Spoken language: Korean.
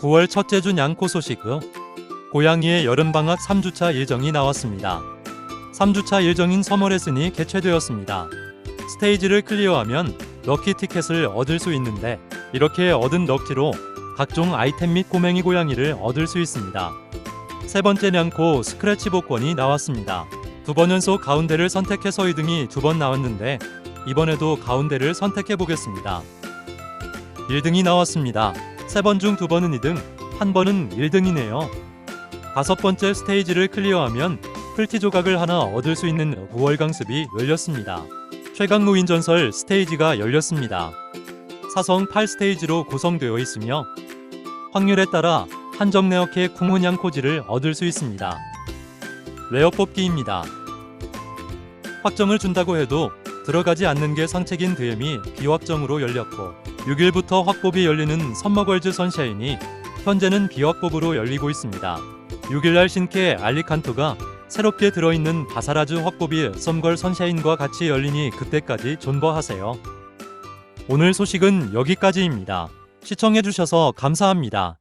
9월 첫째 주 냥코 소식으로 고양이의 여름방학 3주차 일정이 나왔습니다. 3주차 일정인 서머레슨이 개최되었습니다. 스테이지를 클리어하면 럭키 티켓을 얻을 수 있는데 이렇게 얻은 럭키로 각종 아이템 및 꼬맹이 고양이를 얻을 수 있습니다. 세 번째 냥코 스크래치 복권이 나왔습니다. 두 번 연속 가운데를 선택해서 2등이 두 번 나왔는데 이번에도 가운데를 선택해 보겠습니다. 1등이 나왔습니다. 세 번 중 두 번은 2등, 한 번은 1등이네요. 다섯 번째 스테이지를 클리어하면 풀티 조각을 하나 얻을 수 있는 9월 강습이 열렸습니다. 최강 무인 전설 스테이지가 열렸습니다. 사성 8스테이지로 구성되어 있으며 확률에 따라 한정 레어캐 쿵훈양 코지를 얻을 수 있습니다. 레어 뽑기입니다. 확정을 준다고 해도 들어가지 않는 게 상책인 드엠이 비확정으로 열렸고 6일부터 확법이 열리는 선머걸즈 선샤인이 현재는 비확법으로 열리고 있습니다. 6일날 신캐 알리칸토가 새롭게 들어있는 바사라즈 확법이 썸걸 선샤인과 같이 열리니 그때까지 존버하세요. 오늘 소식은 여기까지입니다. 시청해주셔서 감사합니다.